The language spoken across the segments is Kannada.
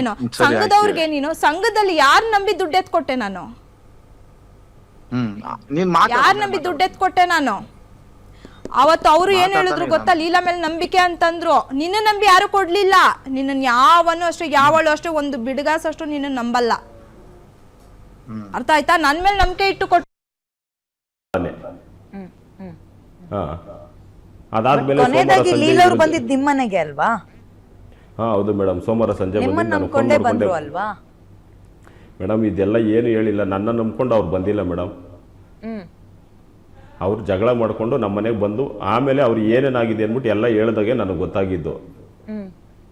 ಏನು. ಸಂಘದವ್ರಿಗೆ ನೀನು ಸಂಘದಲ್ಲಿ ಯಾರ್ ನಂಬಿ ದುಡ್ಡು ಎತ್ಕೊಟ್ಟೆ ನಾನು? ಹ್ಮ್ ನೀನ್. ಯಾರ್ ನಂಬಿ ದುಡ್ಡು ಎತ್ಕೊಟ್ಟೆ ನಾನು? ಅವತ್ತು ಅವರು ಏನ್ ಹೇಳಿದ್ರು ಗೊತ್ತಾ? ಲೀಲಾ ಮೇಲೆ ನಂಬಿಕೆ ಅಂತಂದ್ರು. ನಿನ್ನ ನಂಬಿ ಯಾರು ಕೊಡ್ಲಿಲ್ಲ? ನಿನ್ನ ಯಾವನು ಅಷ್ಟೇ ಯಾವಳು ಅಷ್ಟೇ ಒಂದು ಬಿಡುಗಾಸ ಅಷ್ಟು ನಿನ್ನ ನಂಬಲ್ಲ. ಹ್ಮ್. ಅರ್ಥ ಆಯ್ತಾ? ನನ್ ಮೇಲೆ ನಂಬಿಕೆ ಇಟ್ಟು ಕೊಟ್ಟು ಅದಾದ್ಮೇಲೆ ಕೊನೆಯದಾಗಿ ಲೀಲಾ ಅವ್ರು ಬಂದಿದ್ದು ಬಂದಿದ್ ನಿಮ್ಮನೆಗೆ ಅಲ್ವಾ? ಹಾ ಹೌದು ಮೇಡಮ್. ಸೋಮವಾರ ಸಂಜೆ ನಿಮ್ಮನ್ನ ನಂಬ್ಕೊಂಡೇ ಬಂದ್ರು ಅಲ್ವಾ ಮೇಡಮ್ ಇದೆಲ್ಲ ಏನು ಹೇಳಿಲ್ಲ. ನನ್ನ ನಂಬ್ಕೊಂಡು ಅವ್ರು ಬಂದಿಲ್ಲ ಮೇಡಮ್. ಹ್ಮ್. ಅವ್ರು ಜಗಳ ಮಾಡಿಕೊಂಡು ನಮ್ಮ ಮನೆಗೆ ಬಂದು ಆಮೇಲೆ ಅವ್ರು ಏನೇನಾಗಿದೆ ಅಂದ್ಬಿಟ್ಟು ಎಲ್ಲ ಹೇಳ್ದಾಗೆ ನನಗೆ ಗೊತ್ತಾಗಿದ್ದು. ಹ್ಮ್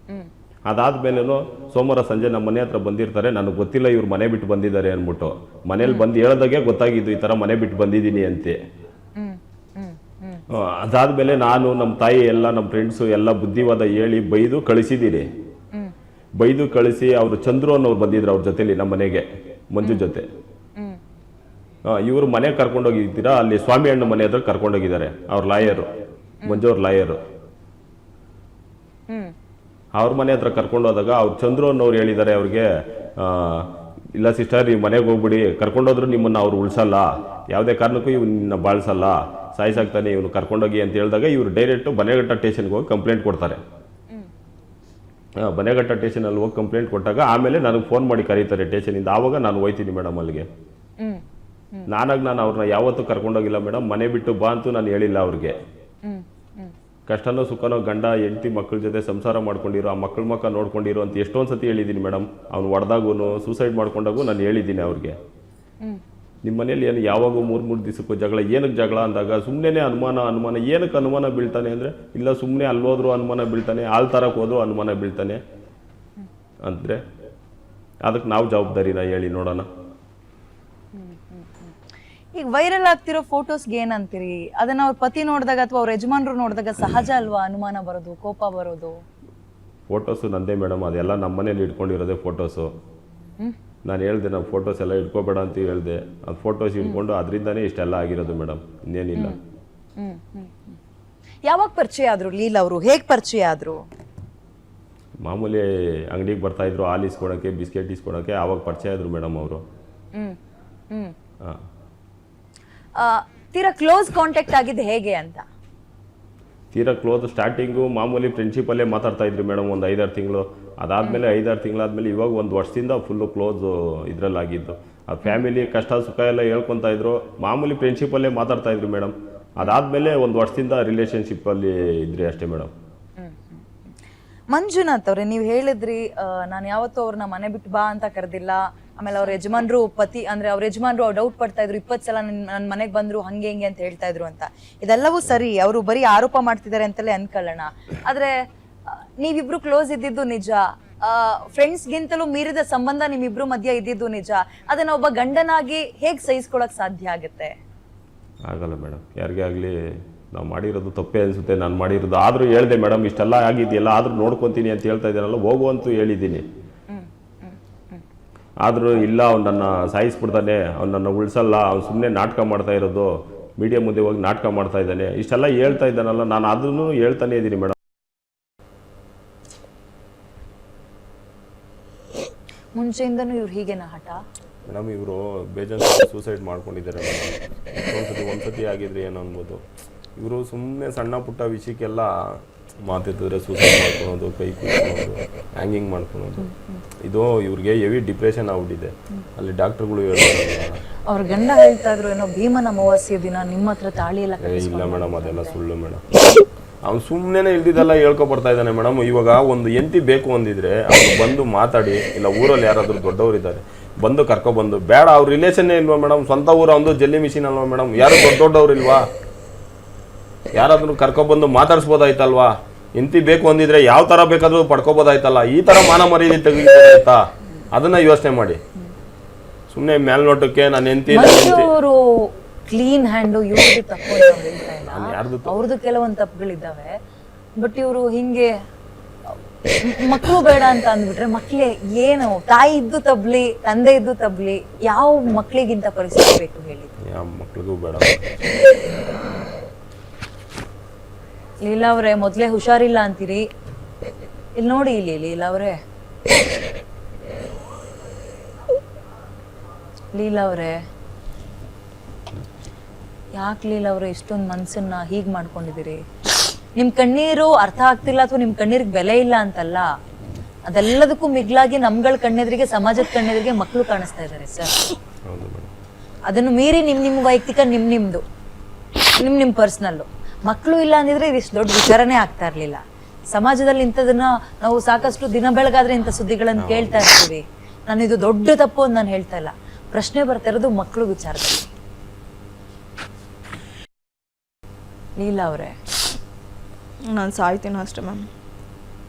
ಹ್ಮ್. ಅದಾದ್ಮೇಲೇನು ಸೋಮವಾರ ಸಂಜೆ ನಮ್ಮ ಮನೆ ಹತ್ರ ಬಂದಿರ್ತಾರೆ. ನನಗೆ ಗೊತ್ತಿಲ್ಲ ಇವ್ರು ಮನೆ ಬಿಟ್ಟು ಬಂದಿದ್ದಾರೆ ಅಂದ್ಬಿಟ್ಟು. ಮನೇಲಿ ಬಂದು ಹೇಳ್ದಾಗೆ ಗೊತ್ತಾಗಿದ್ದು ಈ ಥರ ಮನೆ ಬಿಟ್ಟು ಬಂದಿದ್ದೀನಿ ಅಂತೆ. ಅದಾದ್ಮೇಲೆ ನಾನು ನಮ್ಮ ತಾಯಿ ಎಲ್ಲ ನಮ್ಮ ಫ್ರೆಂಡ್ಸು ಎಲ್ಲ ಬುದ್ಧಿವಾದ ಹೇಳಿ ಬೈದು ಕಳಿಸಿದ್ದೀನಿ. ಬೈದು ಕಳಿಸಿ ಅವರು ಚಂದ್ರು ಅನ್ನೋರು ಬಂದಿದ್ರು ಅವ್ರ ಜೊತೆಲಿ ನಮ್ಮ ಮನೆಗೆ ಮಂಜು ಜೊತೆ. ಇವರು ಮನೆ ಕರ್ಕೊಂಡೋಗಿದ್ದೀರಾ? ಅಲ್ಲಿ ಸ್ವಾಮಿ ಅಣ್ಣ ಮನೆ ಹತ್ರ ಕರ್ಕೊಂಡೋಗಿದ್ದಾರೆ ಅವ್ರ ಲಾಯರು ಮಂಜು ಅವ್ರ ಲಾಯರು. ಅವ್ರ ಮನೆ ಹತ್ರ ಕರ್ಕೊಂಡೋದಾಗ ಅವ್ರು ಚಂದ್ರು ಅನ್ನೋರು ಹೇಳಿದ್ದಾರೆ ಅವ್ರಿಗೆ ಇಲ್ಲ ಸಿಸ್ಟರ್ ನೀವು ಮನೆಗೆ ಹೋಗ್ಬಿಡಿ. ಕರ್ಕೊಂಡೋದ್ರು ನಿಮ್ಮನ್ನು ಅವ್ರು ಉಳಿಸಲ್ಲ. ಯಾವುದೇ ಕಾರಣಕ್ಕೂ ಇವನ್ನ ಬಾಳಿಸಲ್ಲ. ಸಾಯಿಸಾಗ್ತಾನೆ ಇವನು ಕರ್ಕೊಂಡೋಗಿ ಅಂತ ಹೇಳಿದಾಗ ಇವರು ಡೈರೆಕ್ಟ್ ಬನೆಘಟ್ಟ ಸ್ಟೇಷನ್ಗೆ ಹೋಗಿ ಕಂಪ್ಲೇಂಟ್ ಕೊಡ್ತಾರೆ. ಬನೆಘಟ್ಟ ಸ್ಟೇಷನಲ್ಲಿ ಹೋಗಿ ಕಂಪ್ಲೇಂಟ್ ಕೊಟ್ಟಾಗ ಆಮೇಲೆ ನನಗೆ ಫೋನ್ ಮಾಡಿ ಕರೀತಾರೆ ಸ್ಟೇಷನಿಂದ. ಆವಾಗ ನಾನು ಹೋಯ್ತೀನಿ ಮೇಡಮ್ ಅಲ್ಲಿಗೆ. ನಾನಾಗ ನಾನು ಅವ್ರನ್ನ ಯಾವತ್ತೂ ಕರ್ಕೊಂಡೋಗಿಲ್ಲ ಮೇಡಮ್ ಮನೆ ಬಿಟ್ಟು ಬಾ ಅಂತೂ ನಾನು ಹೇಳಿಲ್ಲ ಅವ್ರಿಗೆ. ಕಷ್ಟನೋ ಸುಖನೋ ಗಂಡ ಹೆಂಡತಿ ಮಕ್ಕಳ ಜೊತೆ ಸಂಸಾರ ಮಾಡ್ಕೊಂಡಿರೋ ಆ ಮಕ್ಕಳ ಮಕ್ಕ ನೋಡ್ಕೊಂಡಿರೋ ಅಂತ ಎಷ್ಟೊಂದು ಸತಿ ಹೇಳಿದ್ದೀನಿ ಮೇಡಮ್ ಅವ್ನು ಹೊಡೆದಾಗೂ ಸೂಸೈಡ್ ಮಾಡ್ಕೊಂಡಾಗೂ ನಾನು ಹೇಳಿದ್ದೀನಿ ಅವ್ರಿಗೆ. ನಿಮ್ಮ ಮನೇಲಿ ಏನು ಯಾವಾಗೂ ಮೂರು ಮೂರು ದಿವಸಕ್ಕೂ ಜಗಳ ಏನಕ್ಕೆ ಜಗಳ ಅಂದಾಗ ಸುಮ್ಮನೆ ಅನುಮಾನ ಅನುಮಾನ ಏನಕ್ಕೆ ಅನುಮಾನ ಬೀಳ್ತಾನೆ ಅಂದರೆ ಇಲ್ಲ ಸುಮ್ಮನೆ ಅಲ್ಲೋದ್ರೂ ಅನುಮಾನ ಬೀಳ್ತಾನೆ ಹಾಲು ತರಕ್ಕೆ ಹೋದ್ರೂ ಅನುಮಾನ ಬೀಳ್ತಾನೆ. ಅಂದರೆ ಅದಕ್ಕೆ ನಾವು ಜವಾಬ್ದಾರಿನ ಹೇಳಿ ನೋಡೋಣ. ಈಗ ವೈರಲ್ ಆಗ್ತಿರೋ ಫೋಟೋಸ್ಗೆ ಏನಂತೀರಿ? ಅದನ್ನ ಅವ್ರ ಪತಿ ನೋಡಿದಾಗ ಅಥವಾ ಅವ್ರ ಯಜಮಾನ್ರು ನೋಡಿದಾಗ ಸಹಜ ಅಲ್ವಾ ಅನುಮಾನ ಬರೋದು ಕೋಪ ಬರೋದು? ಫೋಟೋಸು ನಂದೇ ಮೇಡಮ್ ಅದೆಲ್ಲ ನಮ್ಮ ಮನೇಲಿ ಇಟ್ಕೊಂಡಿರೋದೇ ಫೋಟೋಸು ನಾನು ಹೇಳ್ದೆ ನಾವು ಫೋಟೋಸ್ ಎಲ್ಲ ಇಟ್ಕೋಬೇಡ ಅಂತ ಹೇಳಿದೆ. ಅದು ಫೋಟೋಸ್ ಇಟ್ಕೊಂಡು ಅದರಿಂದನೇ ಇಷ್ಟೆಲ್ಲ ಆಗಿರೋದು ಮೇಡಮ್ ಇನ್ನೇನಿಲ್ಲ. ಯಾವಾಗ ಪರಿಚಯ ಆದ್ರು ಲೀಲಾ ಅವರು? ಹೇಗೆ ಪರಿಚಯ ಆದ್ರು? ಮಾಮೂಲಿ ಅಂಗಡಿಗೆ ಬರ್ತಾಯಿದ್ರು ಹಾಲು ಇಸ್ಕೊಳಕ್ಕೆ ಬಿಸ್ಕೆಟ್ ಇಸ್ಕೊಳಕ್ಕೆ ಆವಾಗ ಪರಿಚಯ ಆದರು ಮೇಡಮ್ ಅವರು. ಹಾಂ. ತೀರಾ ಕ್ಲೋಸ್ ಕಾಂಟ್ಯಾಕ್ಟ್ ಆಗಿದ್ದು ಹೇಗೆ ಅಂತ? ತೀರಾ ಕ್ಲೋಸ್ ಸ್ಟಾರ್ಟಿಂಗು ಮಾಮೂಲಿ ಫ್ರೆಂಡ್ಶಿಪ್ಪಲ್ಲೇ ಮಾತಾಡ್ತಾ ಇದ್ರು ಮೇಡಮ್ ಒಂದು ಐದಾರು ತಿಂಗಳು. ಅದಾದಮೇಲೆ ಐದಾರು ತಿಂಗಳಾದಮೇಲೆ ಇವಾಗ ಒಂದು ವರ್ಷದಿಂದ ಫುಲ್ಲು ಕ್ಲೋಸ್ ಇದರಲ್ಲಾಗಿದ್ದು. ಆ ಫ್ಯಾಮಿಲಿ ಕಷ್ಟ ಸುಖ ಎಲ್ಲ ಹೇಳ್ಕೊತಾ ಇದ್ರು. ಮಾಮೂಲಿ ಫ್ರೆಂಡ್ಶಿಪ್ಪಲ್ಲೇ ಮಾತಾಡ್ತಾ ಇದ್ರು ಮೇಡಮ್. ಅದಾದಮೇಲೆ ಒಂದು ವರ್ಷದಿಂದ ರಿಲೇಷನ್ಶಿಪ್ಪಲ್ಲಿ ಇದ್ರಿ ಅಷ್ಟೇ ಮೇಡಮ್. ಮಂಜುನಾಥ್ ಅವ್ರೆ ನೀವು ಹೇಳಿದ್ರಿ ನಾನು ಯಾವತ್ತೂ ಅವ್ರನ್ನ ಮನೆ ಬಿಟ್ಟು ಬಾ ಅಂತ ಕರೆದಿಲ್ಲ. ಆಮೇಲೆ ಅವ್ರ ಯಜಮಾನ್ರು ಪತಿ, ಅಂದ್ರೆ ಅವ್ರ ಯಜಮಾನ್ರು ಡೌಟ್ ಪಡ್ತಾ ಇದ್ರು, ಇಪ್ಪತ್ತು ಸಲ ನನ್ನ ಮನೆಗೆ ಬಂದ್ರು ಹಂಗೆ ಹಿಂಗೆ ಅಂತ ಹೇಳ್ತಾ ಇದ್ರು ಅಂತ. ಇದೆಲ್ಲವೂ ಸರಿ, ಅವರು ಬರೀ ಆರೋಪ ಮಾಡ್ತಿದ್ದಾರೆ ಅಂತಲೇ ಅನ್ಕೊಳ್ಳೋಣ. ಆದ್ರೆ ನೀವಿಬ್ರು ಕ್ಲೋಸ್ ಇದ್ದಿದ್ದು ನಿಜ. ಫ್ರೆಂಡ್ಸ್ಗಿಂತಲೂ ಮೀರಿದ ಸಂಬಂಧ ನಿಮ್ಮಿಬ್ರು ಮಧ್ಯ ಇದ್ದಿದ್ದು ನಿಜ. ಅದನ್ನ ಒಬ್ಬ ಗಂಡನಾಗಿ ಹೇಗೆ ಸಹಿಸ್ಕೊಳಕ್ ಸಾಧ್ಯ ಆಗುತ್ತೆ? ಆಗಲ್ಲ ಮೇಡಮ್ ಯಾರಿಗೇ ಆಗಲಿ, ನಾವು ಮಾಡಿರೋದು ತಪ್ಪೇ ಅನಿಸುತ್ತೆ. ನಾನು ಮಾಡಿರೋದು ಆದರೂ ಹೇಳಿದೆ ಮೇಡಮ್ ಇಷ್ಟೆಲ್ಲ ಆಗಿದೆಯಲ್ಲ, ಆದರೂ ನೋಡ್ಕೊತೀನಿ ಅಂತ ಹೇಳ್ತಾ ಇದ್ದೀನಲ್ಲ ಹೋಗುವಂತೂ ಹೇಳಿದ್ದೀನಿ. ಆದರೂ ಇಲ್ಲ ಅವ್ನು ನನ್ನ ಸಾಯಿಸ್ಬಿಡ್ತಾನೆ ಅವ್ನು ನನ್ನ ಉಳಿಸಲ್ಲ ಅವ್ನು ಸುಮ್ಮನೆ ನಾಟಕ ಮಾಡ್ತಾ ಇರೋದು ಮೀಡಿಯಾ ಮುಂದೆ ಹೋಗಿ ನಾಟಕ ಮಾಡ್ತಾ ಇದ್ದಾನೆ. ಇಷ್ಟೆಲ್ಲ ಹೇಳ್ತಾ ಇದ್ದಾನಲ್ಲ ನಾನು ಅದನ್ನು ಹೇಳ್ತಾನೆ ಇದ್ದೀನಿ ಮೇಡಮ್. ಮುಂಚೆಯಿಂದನೂ ಇವ್ರು ಹೀಗೆನ ಹಠ? ಮೇಡಮ್ ಇವರು ಬೇಜಾನ್ ಸೂಸೈಡ್ ಮಾಡ್ಕೊಂಡಿದ್ದಾರೆ ಒಂದ್ಸತಿ ಒಂದ್ಸತಿ ಆಗಿದ್ರೆ ಏನು ಅನ್ಬೋದು ಇವರು ಸುಮ್ಮನೆ ಸಣ್ಣ ಪುಟ್ಟ ವಿಷಯಕ್ಕೆಲ್ಲ ಮಾತಿದ್ರೆ ಸೂಸೈಡ್ ಮಾಡ್ಕೊಳೋದು ಕೈ ಕುಡ್ಕೊಳೋದು ಹ್ಯಾಂಗಿಂಗ್ ಮಾಡ್ಕೊಳೋದು. ಇದು ಇವ್ರಿಗೆ ಹೆವಿ ಡಿಪ್ರೆಷನ್ ಆಗ್ಬಿಟ್ಟಿದೆ. ಅಲ್ಲಿ ಡಾಕ್ಟರ್ಗಳು ಅವ್ರ ಗಂಡ ಹೇಳ್ತಾ ಇದ್ರು ಏನೋ ಭೀಮನ ಅಮಾವಾಸ್ಯ ದಿನ ನಿಮ್ಮ ಹತ್ರ ತಾಳಿ ಎಲ್ಲ ಏ, ಇಲ್ಲ ಮೇಡಮ್ ಅದೆಲ್ಲ ಸುಳ್ಳು ಮೇಡಮ್. ಅವ್ನು ಸುಮ್ಮನೆ ಇಲ್ದಿದ್ದೆಲ್ಲ ಹೇಳ್ಕೊ ಬರ್ತಾ ಇದ್ದಾನೆ ಮೇಡಮ್. ಇವಾಗ ಒಂದು ಎಂಟಿ ಬೇಕು ಅಂದಿದ್ರೆ ಅವ್ನು ಬಂದು ಮಾತಾಡಿ ಇಲ್ಲ ಊರಲ್ಲಿ ಯಾರಾದರೂ ದೊಡ್ಡವರು ಇದ್ದಾರೆ ಬಂದು ಕರ್ಕೊಬಂದು ಬೇಡ ಅವ್ರ ರಿಲೇಷನ್ನೇ ಇಲ್ವಾ ಮೇಡಮ್? ಸ್ವಂತ ಊರ ಒಂದು ಜಲ್ಲಿ ಮಿಷಿನ್ ಅಲ್ವಾ ಮೇಡಮ್? ಯಾರು ದೊಡ್ಡ ದೊಡ್ಡವ್ರು ಇಲ್ವಾ ಯಾರಾದ್ರೂ ಕರ್ಕೊಬಂದು ಮಾತಾಡ್ಸ್ಬೋದಾಯ್ತಲ್ವಾ? ಎಂತಿ ಬೇಕು ಅಂದಿದ್ರೆ ಯಾವ ತರ ಬೇಕಾದ್ರೂ ಪಡ್ಕೋಬೋದಾಯ್ತಲ್ಲ? ಈ ತರ ಮಾನ ಮರ್ಯಾದೆ ತೆಗಿಬೋದಾಯ್ತಾ ಅದನ್ನ ಯೋಚನೆ ಮಾಡಿ. ಸುಮ್ಮನೆ ಮೇಲ್ನೋಟಕ್ಕೆ ನಾನು ಎಂತಿ ಕ್ಲೀನ್ ಹ್ಯಾಂಡು ಇವ್ರದ್ದು ತಪ್ಪು ಅಂತ ನಾವ್ ಹೇಳ್ತಾ ಇಲ್ಲ. ಅವ್ರದ್ದು ಕೆಲವೊಂದು ತಪ್ಪುಗಳಿದ್ದಾವೆ. ಬಟ್ ಇವರು ಹಿಂಗೆ ಮಕ್ಕಳು ಬೇಡ ಅಂತ ಅಂದ್ಬಿಟ್ರೆ ಮಕ್ಳೇ ಏನು ತಾಯಿ ಇದ್ದು ತಬ್ಲಿ ತಂದೆ ಇದ್ದು ತಬ್ಲಿ ಯಾವ ಮಕ್ಳಿಗಿಂತ ಪರಿಸ್ಥಿತಿ ಬೇಕು ಹೇಳಿ ಯಾವ ಮಕ್ಳಿಗೂ ಬೇಡ. ಲೀಲಾ ಅವರೇ ಮೊದಲೇ ಹುಷಾರಿಲ್ಲ ಅಂತೀರಿ. ಇಲ್ಲಿ ನೋಡಿ ಇಲ್ಲಿ ಲೀಲಾ ಅವರೇ. ಲೀಲಾ ಅವರೇ. ಯಾಕೆ ಲೀಲಾ ಅವರು ಇಷ್ಟೊಂದು ಮನಸ್ಸನ್ನ ಹೀಗೆ ಮಾಡ್ಕೊಂಡಿದ್ದೀರಿ? ನಿಮ್ಮ ಕಣ್ಣೀರು ಅರ್ಥ ಆಗ್ತಿಲ್ಲ ಅಥವಾ ನಿಮ್ಮ ಕಣ್ಣೀರಿಗೆ ಬೆಲೆ ಇಲ್ಲ ಅಂತಲ್ಲ ಅದೆಲ್ಲದಕ್ಕೂ ಮಿಗ್ಲಾಗಿ ನಮ್ಗಳ ಕಣ್ಣೆದ್ರಿಗೆ ಸಮಾಜದ ಕಣ್ಣೆದ್ರಿಗೆ ಮಕ್ಕಳು ಕಾಣಿಸ್ತಾ ಇದ್ದಾರೆ ಸರ್. ಅದನ್ನು ಮೀರಿ ನಿಮ್ ನಿಮ್ ವೈಯಕ್ತಿಕ ನಿಮ್ ನಿಮ್ದು ನಿಮ್ ನಿಮ್ ಪರ್ಸ್ನಲ್ಲು. ಮಕ್ಕಳು ಇಲ್ಲ ಅಂದಿದ್ರೆ ಇದಿಷ್ಟು ದೊಡ್ಡ ವಿಚಾರನೇ ಆಗ್ತಾ ಇರ್ಲಿಲ್ಲ. ಸಮಾಜದಲ್ಲಿ ಇಂಥದನ್ನ ನಾವು ಸಾಕಷ್ಟು ದಿನ ಬೆಳಗಾದ್ರೆ ಇಂಥ ಸುದ್ದಿಗಳನ್ನು ಕೇಳ್ತಾ ಇರ್ತೀವಿ. ನಾನು ಇದು ದೊಡ್ಡ ತಪ್ಪು ಅಂತ ನಾನು ಹೇಳ್ತಾ ಇಲ್ಲ. ಪ್ರಶ್ನೆ ಬರ್ತಾ ಇರೋದು ಮಕ್ಕಳು ವಿಚಾರದಲ್ಲಿ. ಲೀಲಾ ಅವರೇ. ನಾನು ಸಾಯ್ತೀನೋ ಅಷ್ಟೇ ಮ್ಯಾಮ್.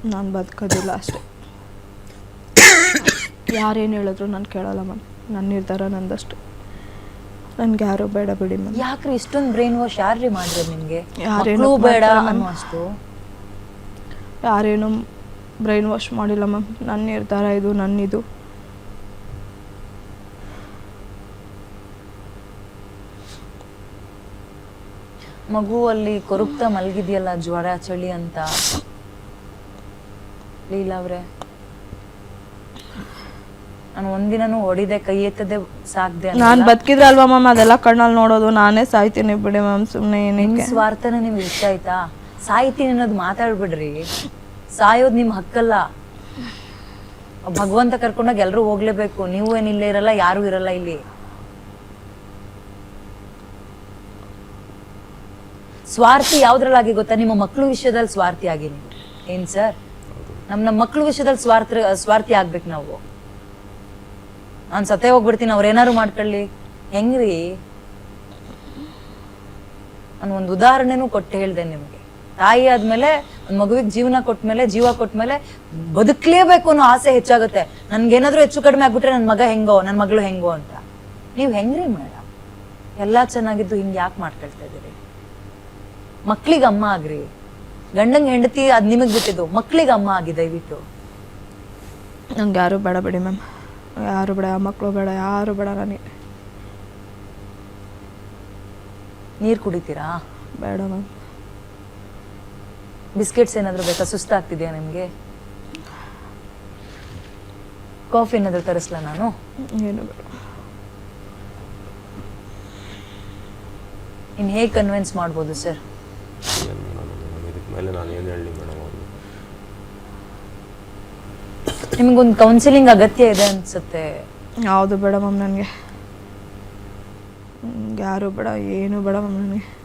ನಾನು ಬದುಕೋದಿಲ್ಲ ಅಷ್ಟೇ. ಯಾರೇನು ಹೇಳಿದ್ರು ನಾನು ಕೇಳಲ್ಲ ಮ್ಯಾಮ್. ನನ್ನ ನಿರ್ಧಾರ ನಂದಷ್ಟು. ನನಗೆ ಯಾರು ಬೇಡ ಬಿಡಿ ಮ್ಯಾಮ್ ಯಾಕ್ರಿ ಇಷ್ಟೊಂದು ಬ್ರೈನ್ ವಾಶ್ ಯಾರ್ರಿ ಮಾಡ್ರಿ ನಿಮ್ಗೆ? ಯಾರೇನೋ ಬೇಡ ಮಾಡ್ತಾರೆ ಅನ್ನೋ ಅಷ್ಟು. ಯಾರೇನು ಬ್ರೈನ್ ವಾಶ್ ಮಾಡಿಲ್ಲ ಮ್ಯಾಮ್. ನನ್ನ ನಿರ್ಧಾರ ಇದು ನನ್ನಿದು. ಮಗು ಅಲ್ಲಿ ಕೊರುಪ್ತ ಮಲಗಿದೆಯಲ್ಲ ಜ್ವರ ಚಳಿ ಅಂತ? ಲೀಲಾ ಅವ್ರೆ. ನಾನು ಒಂದಿನೂ ಹೊಡಿದೆ ಕೈ ಎತ್ತದೆ ಸಾಕ್ದೆ ನಾನು ಬದುಕಿದ್ರೆ ಅಲ್ವಾ ಮ್ಯಾಮ್? ಅದೆಲ್ಲ ಕಣ್ಣಲ್ಲಿ ನೋಡೋದು ನಾನೇ ಸಾಯ್ತೀನಿ ಬಿಡಿ ಮ್ಯಾಮ್ ಸುಮ್ಮನೆ ನಿಮ್ ಏನಕ್ಕೆ ಸ್ವಾರ್ಥನೇ ನಿಮ್ಗೆ ಇಷ್ಟ ಆಯ್ತಾ? ಸಾಯ್ತೀನಿ ಅನ್ನೋದು ಮಾತಾಡ್ಬಿಡ್ರಿ. ಸಾಯೋದು ನಿಮ್ ಹಕ್ಕಲ್ಲ. ಭಗವಂತ ಕರ್ಕೊಂಡಾಗ ಎಲ್ರು ಹೋಗ್ಲೇಬೇಕು. ನೀವು ಏನ್ ಇಲ್ಲೇ ಇರಲ್ಲ ಯಾರು ಇರಲ್ಲ ಇಲ್ಲಿ. ಸ್ವಾರ್ಥಿ ಯಾವ್ದ್ರಲ್ಲಾಗಿ ಗೊತ್ತಾ? ನಿಮ್ಮ ಮಕ್ಕಳು ವಿಷಯದಲ್ಲಿ ಸ್ವಾರ್ಥಿ ಆಗಿ ನೀವು ಏನ್ ಸರ್? ನಮ್ ನಮ್ಮ ಮಕ್ಕಳು ವಿಷಯದಲ್ಲಿ ಸ್ವಾರ್ಥ ಸ್ವಾರ್ಥಿ ಆಗ್ಬೇಕು ನಾವು. ನಾನ್ ಸತ್ತೇ ಹೋಗ್ಬಿಡ್ತೀನಿ, ಅವ್ರ ಏನಾರು ಮಾಡ್ಕೊಳ್ಳಿ. ಹೆಂಗ್ರಿ? ನಾನು ಒಂದು ಉದಾಹರಣೆನೂ ಕೊಟ್ಟು ಹೇಳ್ದೆ ನಿಮ್ಗೆ. ತಾಯಿ ಆದ್ಮೇಲೆ, ಒಂದ್ ಮಗುವಿಗೆ ಜೀವನ ಕೊಟ್ಮೇಲೆ, ಜೀವ ಕೊಟ್ಮೇಲೆ ಬದುಕ್ಲೇಬೇಕು ಅನ್ನೋ ಆಸೆ ಹೆಚ್ಚಾಗುತ್ತೆ. ನನ್ಗೇನಾದ್ರೂ ಹೆಚ್ಚು ಕಡಿಮೆ ಆಗ್ಬಿಟ್ರೆ ನನ್ ಮಗ ಹೆಂಗೋ, ನನ್ ಮಗಳು ಹೆಂಗೋ ಅಂತ. ನೀವ್ ಹೆಂಗ್ರಿ ಮೇಡಮ್ ಎಲ್ಲಾ ಚೆನ್ನಾಗಿದ್ದು ಹಿಂಗ್ ಯಾಕೆ ಮಾಡ್ಕೊಳ್ತಾ ಇದೀರಿ ಮಕ್ಳಿಗೆ ಅಮ್ಮ ಆಗ್ರಿ. ಗಂಡಂಗ್ ಹೆಂಡತಿ ಅದ್ ನಿಮಗ್ ಬಿಟ್ಟಿದ್ದು. ಮಕ್ಳಿಗೆ ಅಮ್ಮ ಆಗಿ ದಯವಿಟ್ಟು. ನಂಗೆ ಯಾರು ಬೇಡ ಬಿಡಿ ಮ್ಯಾಮ್. ಯಾರು ಬೇಡ ಮಕ್ಕಳು ಬೇಡ ಯಾರು ಬೇಡ ನನಗೆ. ನೀರು ಕುಡಿತೀರಾ? ಬೇಡ ಮ್ಯಾಮ್. ಬಿಸ್ಕೆಟ್ಸ್ ಏನಾದರೂ ಬೇಕಾ? ಸುಸ್ತಾಗ್ತಿದೆಯಾ ನಿಮಗೆ? ಕಾಫಿ ಏನಾದರೂ ತರಿಸ್ಲಾ ನಾನು? ಏನು ಬೇಡ. ಇನ್ನು ಹೇಗೆ ಕನ್ವಿನ್ಸ್ ಮಾಡ್ಬೋದು ಸರ್ ಇದಕ್ಕೆ ಮೇಲೆ ನಾನು ಏನು ಹೇಳಿ ಮೇಡಮ್ ಅವ್ರಿಗೆ ನಿಮ್ಗೊಂದು ಕೌನ್ಸಿಲಿಂಗ್ ಅಗತ್ಯ ಇದೆ ಅನ್ಸುತ್ತೆ. ಯಾವುದು ಬೇಡ ಮ್ಯಾಮ್ ನನಗೆ. ಯಾರು ಬೇಡ, ಏನು ಬೇಡ ಮ್ಯಾಮ್ ನನಗೆ.